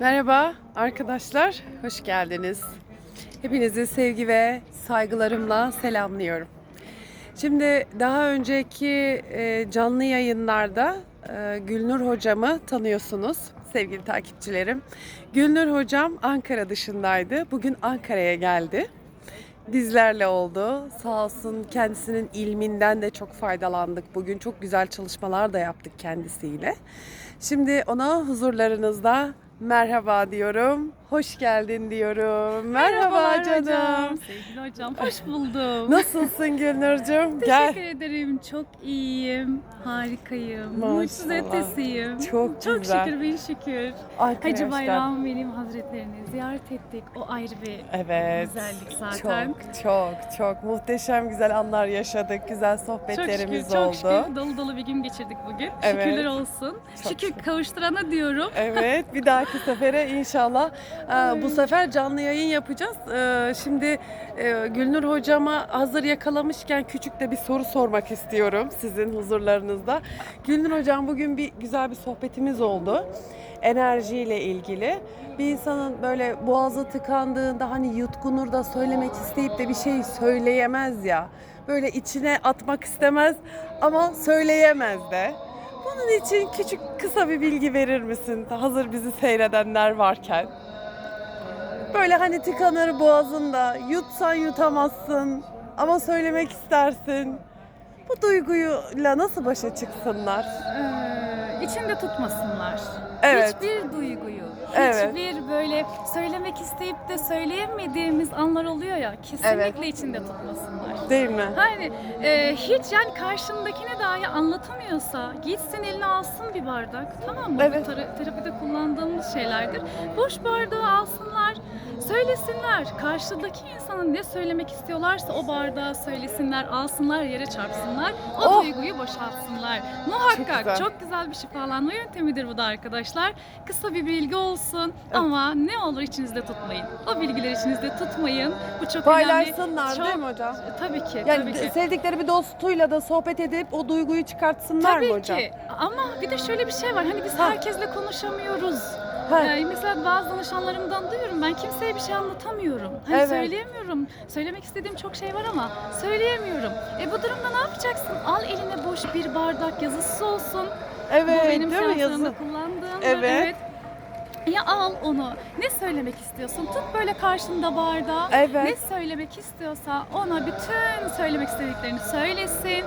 Merhaba arkadaşlar, hoş geldiniz. Hepinizi sevgi ve saygılarımla selamlıyorum. Şimdi daha önceki e, canlı yayınlarda e, Gülnur hocamı tanıyorsunuz sevgili takipçilerim. Gülnur hocam Ankara dışındaydı. Bugün Ankara'ya geldi. Bizlerle oldu. Sağ olsun kendisinin ilminden de çok faydalandık. Bugün çok güzel çalışmalar da yaptık kendisiyle. Şimdi ona huzurlarınızda merhaba diyorum. Hoş geldin diyorum. Merhaba Merhabalar canım. hocam. Sevgili hocam hoş buldum. Nasılsın Gülnur'cum? Gel. Teşekkür ederim. Çok iyiyim. Harikayım. Maşallah. Mutsuz ötesiyim. Çok Çok güzel. şükür bin şükür. Ankara'ya Hacı Bayram Velim Hazretlerini ziyaret ettik. O ayrı bir Evet. güzellik zaten. Çok çok çok muhteşem güzel anlar yaşadık. Güzel Çok sohbetlerimiz şükür, çok oldu. şükür dolu dolu bir gün geçirdik bugün. Evet. Şükürler olsun. Çok şükür şükür. kavuşturana diyorum. Evet, bir dahaki sefere inşallah. Bu sefer canlı yayın yapacağız. Ee, Şimdi e, Gülnur hocama hazır yakalamışken küçük de bir soru sormak istiyorum sizin huzurlarınızda. Gülnur hocam bugün bir güzel bir sohbetimiz oldu. Enerjiyle ilgili. Bir insanın böyle boğazı tıkandığında hani yutkunur da söylemek isteyip de bir şey söyleyemez ya. Böyle içine atmak istemez ama söyleyemez de. Bunun için küçük kısa bir bilgi verir misin? Hazır bizi seyredenler varken. Böyle hani tıkanır boğazında, yutsan yutamazsın ama söylemek istersin. Bu duyguyla nasıl başa çıksınlar? Ee, içinde tutmasınlar. Evet. Hiçbir duyguyu, Evet. hiçbir böyle söylemek isteyip de söyleyemediğimiz anlar oluyor ya kesinlikle Evet. içinde tutmasınlar. Değil mi? Hani e, hiç yani karşındakine dahi anlatamıyorsa gitsin eline alsın bir bardak tamam mı? Evet. Bu tera- terapide kullandığımız şeylerdir. Boş bardağı alsınlar, söylesinler. Karşıdaki insanın ne söylemek istiyorlarsa o bardağı söylesinler, alsınlar, yere çarpsınlar. O Oh! duyguyu boşaltsınlar. Çok Muhakkak güzel. çok güzel bir şifalanma yöntemidir bu da arkadaşlar. Kısa bir bilgi olsun ama ne olur içinizde tutmayın. O bilgileri içinizde tutmayın. Bu çok önemli. Paylaşsınlar Çok- değil mi hocam? Tabii ki, Yani tabii ki. sevdikleri bir dostuyla da sohbet edip o duyguyu çıkartsınlar Tabii mı hocam? ki. Ama bir de şöyle bir şey var. Hani biz Ha. herkesle konuşamıyoruz. Ha. Ee, mesela bazı danışanlarımdan duyuyorum. Ben kimseye bir şey anlatamıyorum. Hani Evet. söyleyemiyorum. Söylemek istediğim çok şey var ama söyleyemiyorum. E bu durumda ne yapacaksın? Al eline boş bir bardak yazısı olsun. Evet, bu benim değil mi yazı? kullandığım. Evet. Ya al onu. Ne söylemek istiyorsun? Tut böyle karşında bardağı. Evet. Ne söylemek istiyorsa ona bütün söylemek istediklerini söylesin.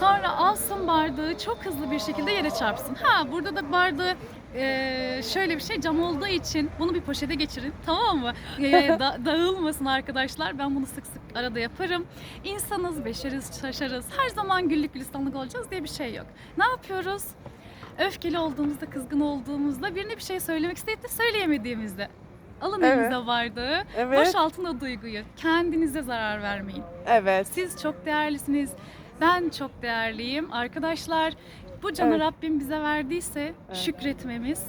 Sonra alsın bardağı çok hızlı bir şekilde yere çarpsın. Ha burada da bardağı eee, şöyle bir şey cam olduğu için bunu bir poşete geçirin tamam mı? Eee, da- dağılmasın arkadaşlar. Ben bunu sık sık arada yaparım. İnsanız, beşeriz, şaşarız. Her zaman güllük gülistanlık olacağız diye bir şey yok. Ne yapıyoruz? Öfkeli olduğumuzda, kızgın olduğumuzda birine bir şey söylemek isteyip de söyleyemediğimizde alın Evet. elinize bardağı, Evet. boşaltın o duyguyu. Kendinize zarar vermeyin. Evet. Siz çok değerlisiniz. Ben çok değerliyim. Arkadaşlar bu canı Evet. Rabbim bize verdiyse Evet. şükretmemiz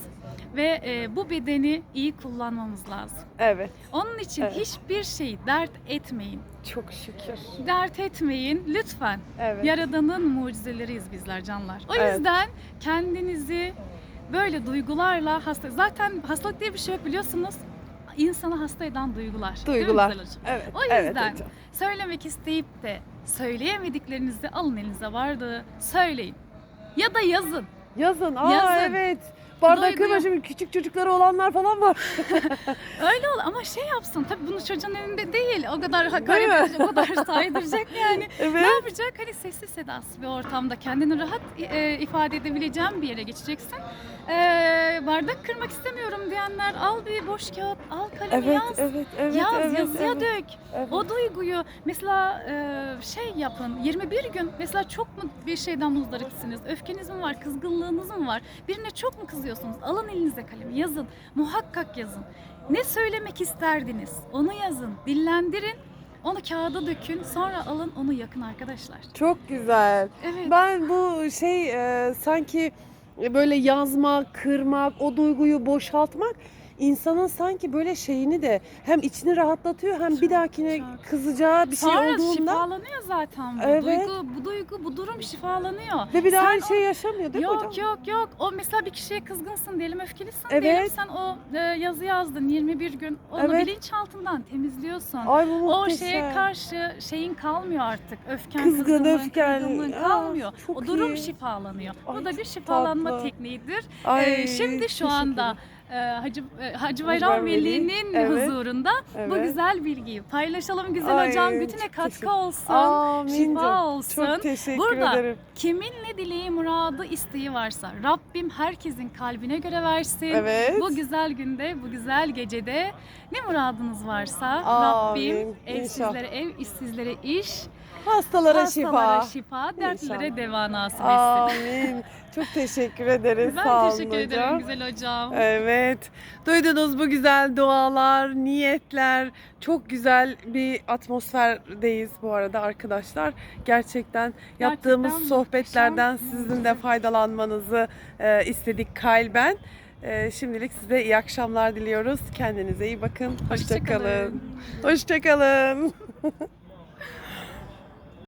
ve e, bu bedeni iyi kullanmamız lazım. Evet. Onun için Evet. hiçbir şeyi dert etmeyin. Çok şükür. Dert etmeyin lütfen. Evet. Yaradanın mucizeleriyiz bizler canlar. O Evet. yüzden kendinizi böyle duygularla hasta zaten hastalık diye bir şey yok biliyorsunuz. İnsanı hasta eden duygular. Duygular. Evet. O evet yüzden hocam. söylemek isteyip de söyleyemediklerinizi alın elinize bardağı söyleyin. Ya da yazın. Yazın. Aa Yazın. evet. Bardak kırma şimdi küçük çocukları olanlar falan var. Öyle ol ama şey yapsın. Tabii bunu çocuğun elinde değil. O kadar Değil hakaret mi? edecek, o kadar saydıracak yani. Ne Evet. yapacak? Hani sessiz sedasız bir ortamda kendini rahat e, ifade edebileceğin bir yere geçeceksin. E, bardak kırmak istemiyorum diyenler al bir boş kağıt, al kalem Evet, yaz. evet, evet, yaz, evet, yazıya evet. dök. Evet. O duyguyu mesela e, şey yapın 21 gün mesela çok mu bir şeyden muzdaripsiniz? Öfkeniz mi var? Kızgınlığınız mı var? Birine çok mu kızıyorsunuz? Alın elinize kalemi yazın. Muhakkak yazın. Ne söylemek isterdiniz? Onu yazın. Dillendirin. Onu kağıda dökün. Sonra alın onu yakın arkadaşlar. Çok güzel. Evet. Ben bu şey e, sanki böyle yazmak, kırmak, o duyguyu boşaltmak insanın sanki böyle şeyini de hem içini rahatlatıyor hem bir dahakine çok. kızacağı bir şey Sonra olduğunda şifalanıyor zaten bu Evet. duygu, bu duygu, bu durum şifalanıyor. ve bir daha Sen aynı şeyi yaşamıyor değil mi Yok hocam? yok yok. O mesela bir kişiye kızgınsın diyelim, öfkelisin Evet. diyelim. Sen o e, yazı yazdın 21 gün. Onu Evet. bilinçaltından temizliyorsun. Ay bu O muhteşem. şeye karşı şeyin kalmıyor artık. Öfken, Kızgın, kızgınlığın, öfken. kırgınlığın Aa, kalmıyor. çok o durum iyi. şifalanıyor. Ay, Bu da bir şifalanma tatlı. tekniğidir. Ay, Ee, şimdi şu anda Hacı, e, Hacı Bayram Bayram Veli, Veli'nin evet. huzurunda bu Evet. güzel bilgiyi paylaşalım güzel Ay, hocam. Bütüne katkı olsun. Amin şifa canım. olsun. Çok teşekkür Burada ederim. Kimin ne dileği, muradı, isteği varsa Rabbim herkesin kalbine göre versin. Evet. Bu güzel günde, bu güzel gecede ne muradınız varsa Amin. Rabbim evsizlere ev, işsizlere iş, Hastalara, hastalara şifa. şifa, dertlilere İnşallah. deva nasip etsin. Amin. Çok teşekkür ederiz. Ben Sağ olun teşekkür hocam. ederim güzel hocam. Evet. Duydunuz bu güzel dualar, niyetler. Çok güzel bir atmosferdeyiz bu arada arkadaşlar. Gerçekten yaptığımız sohbetlerden sizin de faydalanmanızı e, istedik kalben. E, şimdilik size iyi akşamlar diliyoruz. Kendinize iyi bakın. Hoşçakalın. Hoşçakalın. Hoşçakalın.